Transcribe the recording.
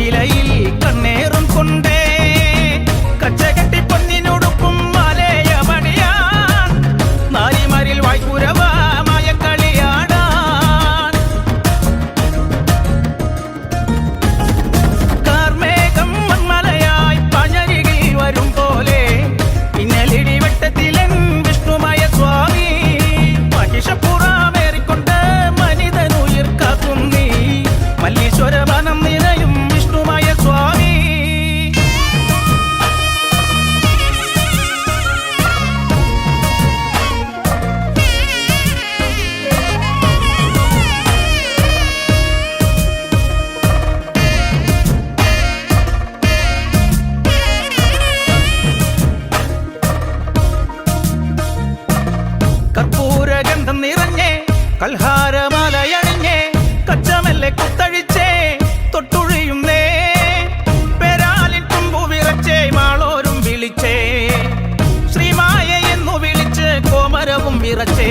சிலையில் கண்ணேரம் கொண்டே കൽഹാരമലയണിഞ്ഞേ കച്ചമല്ലെ കുത്തഴിച്ചേ തൊട്ടുഴിയുന്നേ പെരാലിൻ കുമ്പു വിറച്ചേ മാളോരും വിളിച്ചേ. ശ്രീമായ എന്നു വിളിച്ച് കോമരവും വിറച്ചേ.